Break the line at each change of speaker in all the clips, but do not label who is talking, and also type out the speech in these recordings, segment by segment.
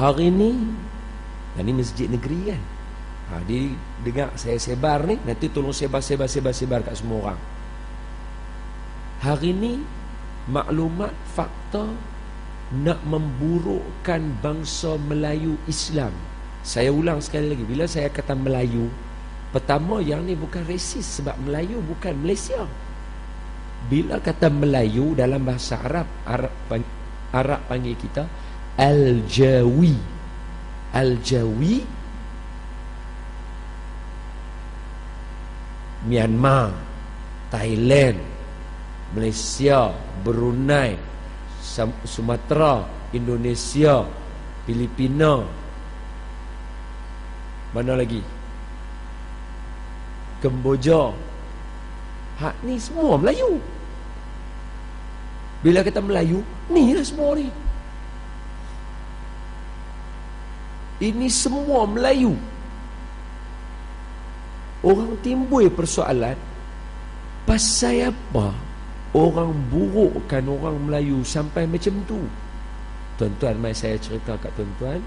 hari ni dan ni masjid negeri kan? Ha, dia dengar saya sebar ni nanti tolong sebar sebar sebar sebar kat semua orang. Hari ni maklumat fakta nak memburukkan bangsa Melayu Islam. Saya ulang sekali lagi bila saya kata Melayu pertama yang ni bukan resis sebab Melayu bukan Malaysia. Bila kata Melayu dalam bahasa Arab Arab, Arab panggil kita Al-Jawi. Al-Jawi. Myanmar. Thailand. Malaysia. Brunei. Sumatera. Indonesia. Filipina. Mana lagi? Kemboja. Hak ni semua Melayu. Bila kata Melayu Ni lah semua ni Ini semua Melayu. Orang timbul persoalan Pasal apa Orang burukkan orang Melayu Sampai macam tu? Tuan-tuan Mari saya cerita kat tuan-tuan.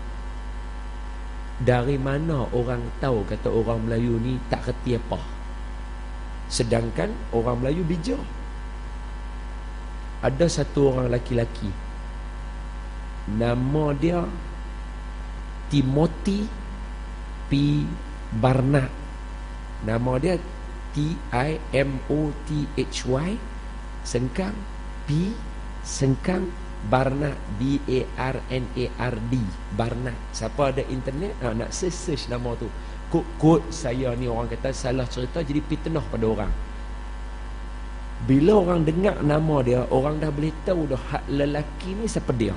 Dari mana orang tahu Kata orang Melayu ni Tak kerti apa? Sedangkan Orang Melayu bijak. Ada satu orang laki-laki Nama dia Timothy P. Barnard. Nama dia T-I-M-O-T-H-Y Sengkang P. Sengkang Barnard B-A-R-N-A-R-D Barnard. Siapa ada internet? Ha, Nak search nama tu. Kod-kod saya ni orang kata Salah cerita jadi fitnah pada orang. Bila orang dengar nama dia Orang dah boleh tahu dah Hak lelaki ni siapa dia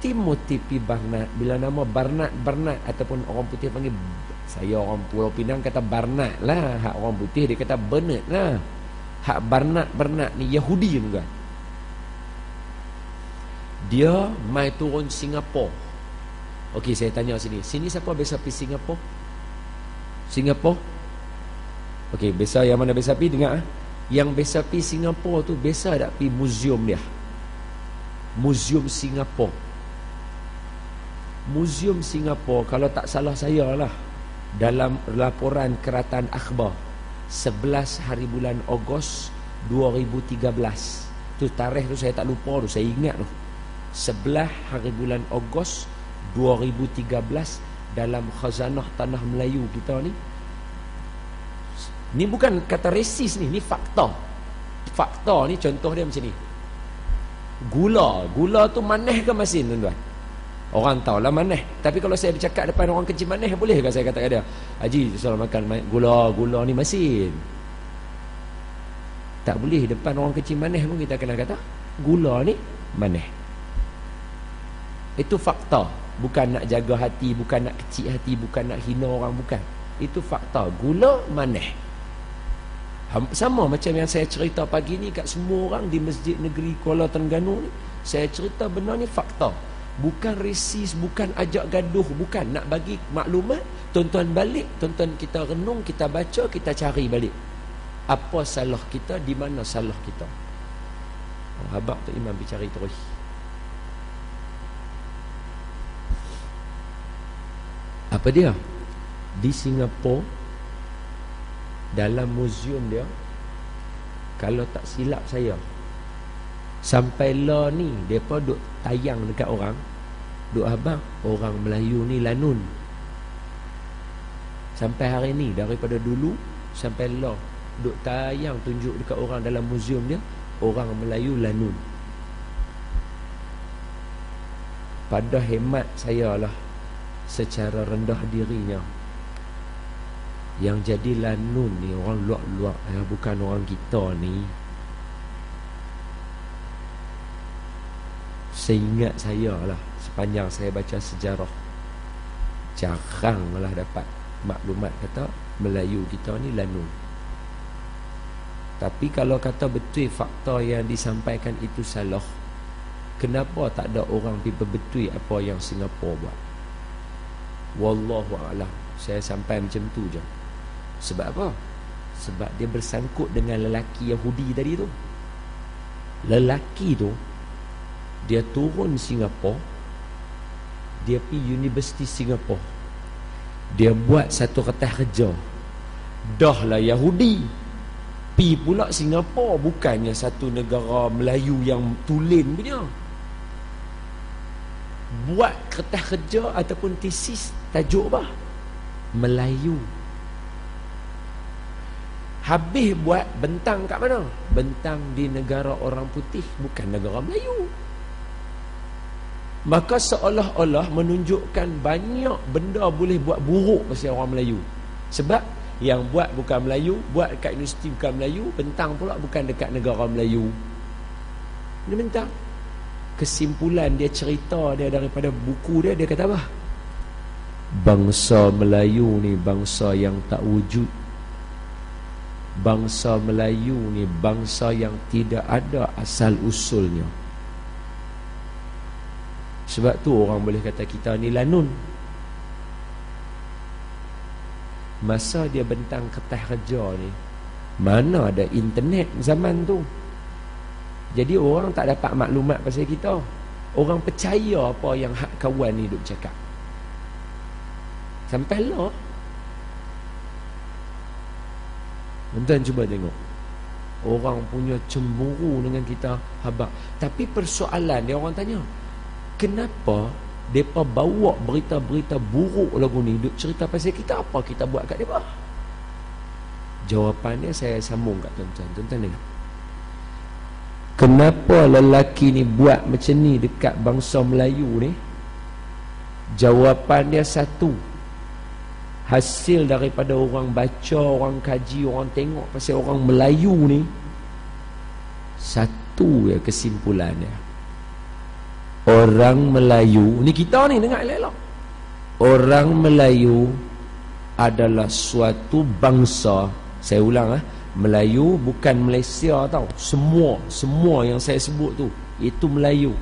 Timothy P. Barnard. Bila nama Barnard Barnard Ataupun orang putih panggil Saya orang Pulau Pinang kata Barnard lah. Hak orang putih dia kata Bernard lah. Hak Barnard Barnard ni Yahudi juga Dia mai turun Singapura Okey saya tanya sini. Sini siapa biasa pergi Singapura Singapura Okey biasa yang mana biasa pergi dengar ah. Yang biasa pergi Singapura tu Biasa tak pergi museum dia? Museum Singapura Museum Singapura kalau tak salah saya lah dalam laporan keratan akhbar 11 hari bulan Ogos 2013 tu tarikh tu saya tak lupa tu saya ingat tu. 11 hari bulan Ogos 2013 dalam khazanah tanah Melayu kita ni. Ni bukan kata resis ni ni fakta. Fakta ni contoh dia macam ni. Gula. Gula tu maneh ke masin tuan-tuan Orang tahu lah maneh. Tapi kalau saya bercakap depan orang kecil maneh Boleh saya kata dia? Haji soal makan gula Gula ni masin Tak boleh depan orang kecil maneh pun kita kena kata Gula ni maneh. Itu fakta. Bukan nak jaga hati Bukan nak kecil hati Bukan nak hina orang Bukan. Itu fakta. Gula maneh. Sama macam yang saya cerita pagi ni kat semua orang di Masjid Negeri Kuala Terengganu ni Saya cerita benar ni fakta bukan resis bukan ajak gaduh bukan. Nak bagi maklumat tuan-tuan balik tuan-tuan kita renung kita baca kita cari balik. Apa salah kita di mana salah kita? Habaq tu imam bicara terus. Apa dia? Di Singapura dalam museum dia kalau tak silap saya sampai lah ni depa duk tayang dekat orang. Duk abang Orang Melayu ni lanun. Sampai hari ni Daripada dulu Sampai lah Duk tayang tunjuk dekat orang dalam museum dia Orang Melayu lanun. Pada hemat saya lah Secara rendah dirinya. Yang jadi lanun ni Orang luak-luak yang Bukan orang kita ni Seingat saya lah sepanjang saya baca sejarah jaranglah dapat maklumat kata Melayu kita ni lanun. Tapi kalau kata betul fakta yang disampaikan itu salah kenapa tak ada orang pergi betul apa yang Singapura buat? Wallahu a'lam saya sampai macam tu je. Sebab apa? Sebab dia bersangkut dengan lelaki Yahudi tadi tu. Lelaki tu dia turun Singapura dia pergi Universiti Singapura dia buat satu kertas kerja. Dah lah Yahudi. Pi pula Singapura bukannya satu negara Melayu yang tulen punya. Buat kertas kerja ataupun tesis tajuk apa? Melayu. Habis buat bentang kat mana? Bentang di negara orang putih bukan negara Melayu maka seolah-olah menunjukkan banyak benda boleh buat buruk pasal orang Melayu. Sebab yang buat bukan Melayu buat dekat universiti bukan Melayu bentang pula bukan dekat negara Melayu. Ini bentang. Kesimpulan dia cerita dia daripada buku dia dia kata apa? Bangsa Melayu ni bangsa yang tak wujud. Bangsa Melayu ni bangsa yang tidak ada asal usulnya sebab tu orang boleh kata kita ni lanun. Masa dia bentang kertas kerja ni Mana ada internet zaman tu? Jadi orang tak dapat maklumat pasal kita. Orang percaya apa yang hak kawan ni duk cakap. Sampai lah. Tuan cuba tengok. Orang punya cemburu dengan kita habak. Tapi persoalan dia orang tanya kenapa mereka bawa berita-berita buruk lagu ni duk cerita pasal kita? Apa kita buat kat mereka jawapannya saya sambung kat tuan-tuan. Tuan-tuan dengar. Kenapa lelaki ni buat macam ni dekat bangsa Melayu ni? Jawapannya satu. Hasil daripada orang baca orang kaji orang tengok pasal orang Melayu ni satu ya kesimpulannya Orang Melayu Ni kita ni dengar elok Orang Melayu Adalah suatu bangsa Saya ulang eh. Melayu bukan Malaysia tau. Semua Semua yang saya sebut tu Itu Melayu.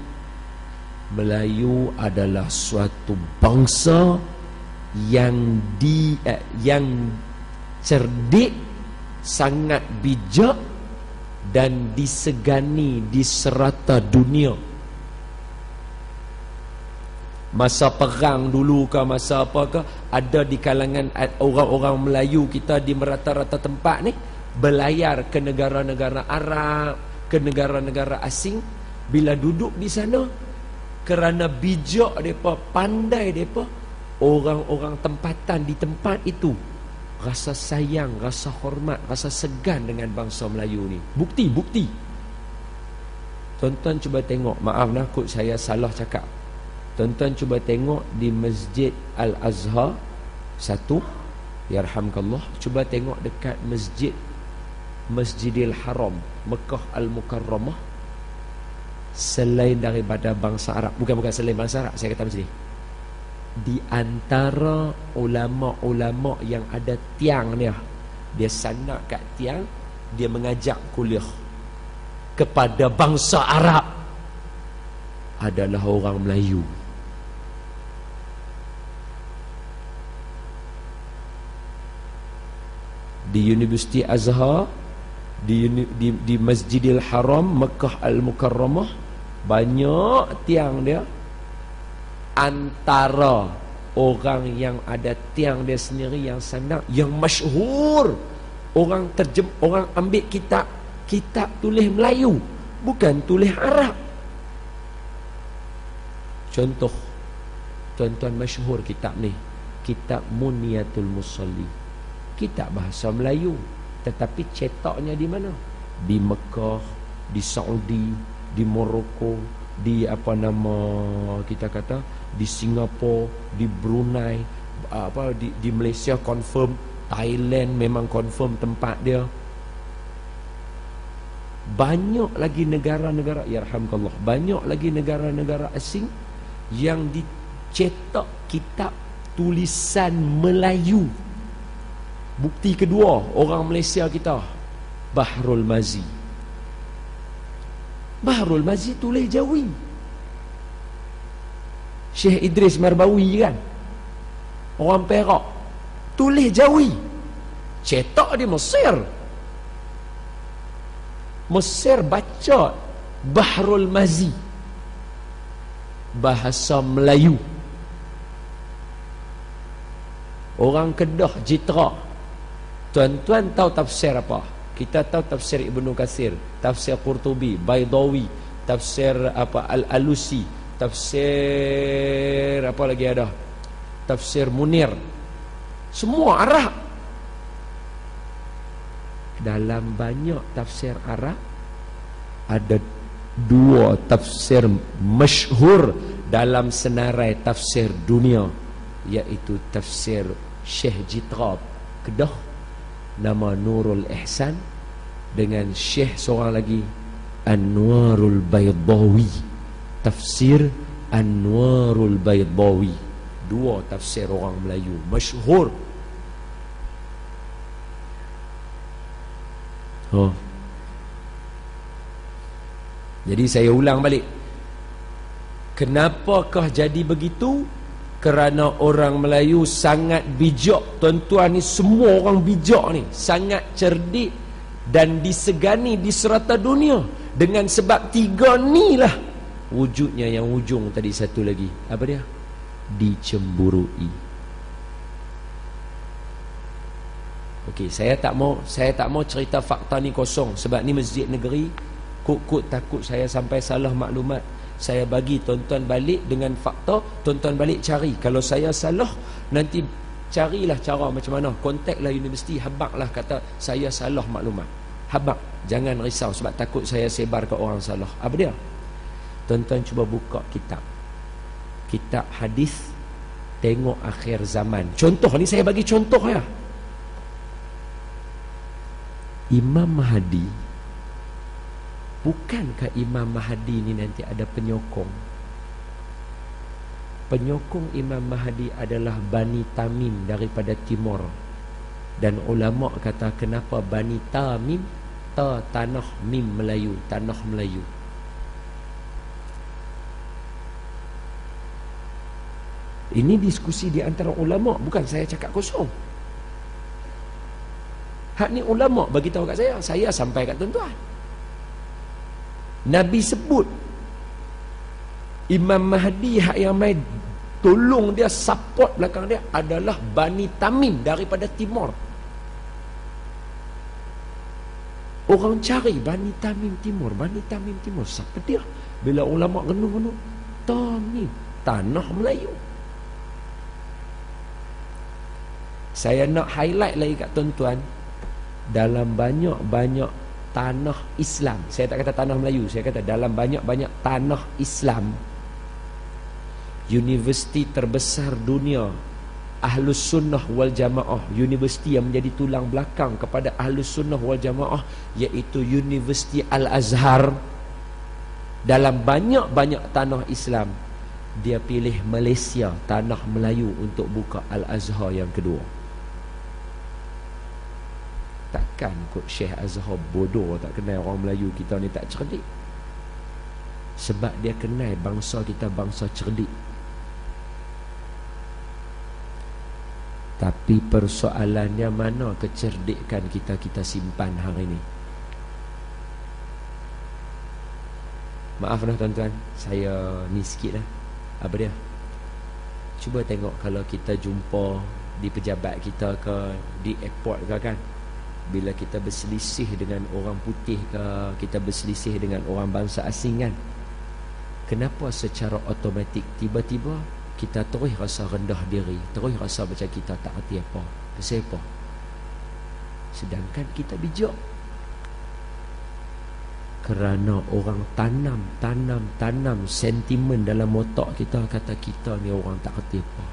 Melayu adalah suatu bangsa Yang di eh, Yang cerdik Sangat bijak Dan disegani Di serata dunia Masa perang dulu ke masa apa ke Ada di kalangan orang-orang Melayu kita di merata-rata tempat ni Berlayar ke negara-negara Arab Ke negara-negara asing. Bila duduk di sana Kerana bijak mereka, pandai mereka Orang-orang tempatan di tempat itu Rasa sayang, rasa hormat, rasa segan dengan bangsa Melayu ni. Bukti, bukti. Tuan-tuan cuba tengok Maaf nak saya salah cakap Tuan-tuan cuba tengok di Masjid Al-Azhar Satu Yarhamkallah Cuba tengok dekat Masjid Masjidil Haram Mekah Al-Mukarramah Selain daripada bangsa Arab. Bukan-bukan selain bangsa Arab Saya kata macam ni. Di antara ulama-ulama yang ada tiang ni Dia sanak kat tiang Dia mengajak kuliah Kepada bangsa Arab. Adalah orang Melayu di Universiti Azhar di, di, di Masjidil Haram Mekah Al-Mukarramah banyak tiang dia. Antara orang yang ada tiang dia sendiri yang sana yang masyhur orang terjem orang ambil kitab kitab tulis Melayu bukan tulis Arab. Contoh tuan-tuan masyhur kitab ni kitab Muniyatul Musalli kitab bahasa Melayu tetapi cetaknya di mana? Di Mekah di Saudi di Morocco di apa nama kita kata di Singapura di Brunei apa di, di Malaysia confirm Thailand memang confirm tempat dia. Banyak lagi negara-negara ya alhamdulillah banyak lagi negara-negara asing yang dicetak kitab tulisan Melayu Bukti kedua orang Malaysia kita Bahrul Mazi. Bahrul Mazi tulis Jawi. Syekh Idris Marbawi kan? Orang Perak Tulis Jawi. Cetak di Mesir. Mesir baca Bahrul Mazi. Bahasa Melayu. Orang Kedah Jitra. Tuan-tuan tahu tafsir apa? Kita tahu tafsir Ibnu Katsir, tafsir Qurtubi, Baidawi, tafsir apa Al-Alusi, tafsir apa lagi ada? Tafsir Munir. Semua Arab. Dalam banyak tafsir Arab ada dua tafsir masyhur dalam senarai tafsir dunia iaitu tafsir Syekh Jitrab Kedah nama Nurul Ihsan dengan Syekh seorang lagi Anwarul Baydawi tafsir Anwarul Baydawi dua tafsir orang Melayu masyhur oh jadi saya ulang balik. Kenapakah jadi begitu? Kerana orang Melayu sangat bijak. Tuan-tuan ni semua orang bijak ni. Sangat cerdik dan disegani di serata dunia. Dengan sebab tiga ni lah. Wujudnya yang ujung tadi satu lagi. Apa dia? Dicemburui. Okey, saya tak mau saya tak mau cerita fakta ni kosong sebab ni masjid negeri kut-kut takut saya sampai salah maklumat saya bagi tuan-tuan balik dengan fakta tuan-tuan balik cari. Kalau saya salah nanti carilah cara macam mana. Kontaklah universiti habaklah kata saya salah maklumat. Habak jangan risau sebab takut saya sebar ke orang salah. Apa dia? Tuan-tuan cuba buka kitab. Kitab hadis tengok akhir zaman. Contoh ni saya bagi contoh ya. Imam Mahdi Bukankah Imam Mahdi ni nanti ada penyokong? Penyokong Imam Mahdi adalah Bani Tamim daripada Timur. Dan ulama kata kenapa Bani Tamim? Ta tanah Mim Melayu, tanah Melayu. Ini diskusi di antara ulama, bukan saya cakap kosong. Hak ni ulama bagi tahu kat saya, saya sampai kat tuan-tuan. Nabi sebut Imam Mahdi yang mai tolong dia support belakang dia adalah Bani Tamim daripada timur. Orang cari Bani Tamim timur, Bani Tamim timur. Siapa dia? Bila ulama renung-renung, Tamim, tanah Melayu. Saya nak highlight lagi kat tuan-tuan dalam banyak-banyak tanah Islam. Saya tak kata tanah Melayu, saya kata dalam banyak-banyak tanah Islam. Universiti terbesar dunia Ahlus Sunnah wal Jamaah Universiti yang menjadi tulang belakang kepada Ahlus Sunnah wal Jamaah Iaitu Universiti Al-Azhar Dalam banyak-banyak tanah Islam Dia pilih Malaysia, tanah Melayu untuk buka Al-Azhar yang kedua Takkan kot Syekh Azhar bodoh tak kenal orang Melayu kita ni tak cerdik. Sebab dia kenal bangsa kita bangsa cerdik. Tapi persoalannya mana kecerdikan kita kita simpan hari ini Maaf lah tuan-tuan Saya ni sikit lah. Apa dia? Cuba tengok kalau kita jumpa Di pejabat kita ke Di airport ke kan bila kita berselisih dengan orang putih ke kita berselisih dengan orang bangsa asing kan? Kenapa secara automatik tiba-tiba kita terus rasa rendah diri terus rasa macam kita tak erti apa pasal apa sedangkan kita bijak. Kerana orang tanam tanam tanam sentimen dalam otak kita kata kita ni orang tak erti apa.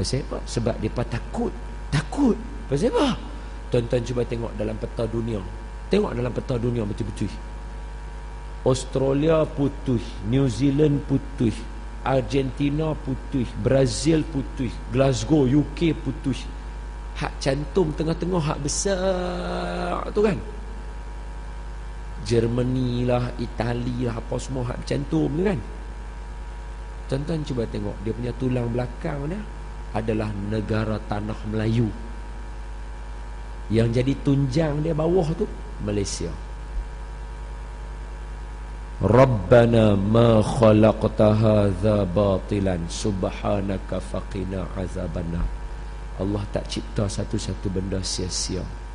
Pasal apa sebab depa takut takut Pasal apa? Tuan-tuan cuba tengok dalam peta dunia. Tengok dalam peta dunia betul-betul. Australia putih, New Zealand putih, Argentina putih, Brazil putih, Glasgow UK putih. Hak cantum tengah-tengah hak besar tu kan. Germany lah, Itali lah, apa semua hak cantum tu kan. Tuan-tuan cuba tengok dia punya tulang belakang dia adalah negara tanah Melayu. Yang jadi tunjang dia bawah tu Malaysia. Rabbana ma khalaqta hadza batilan subhanaka faqina azabannar. Allah tak cipta satu-satu benda sia-sia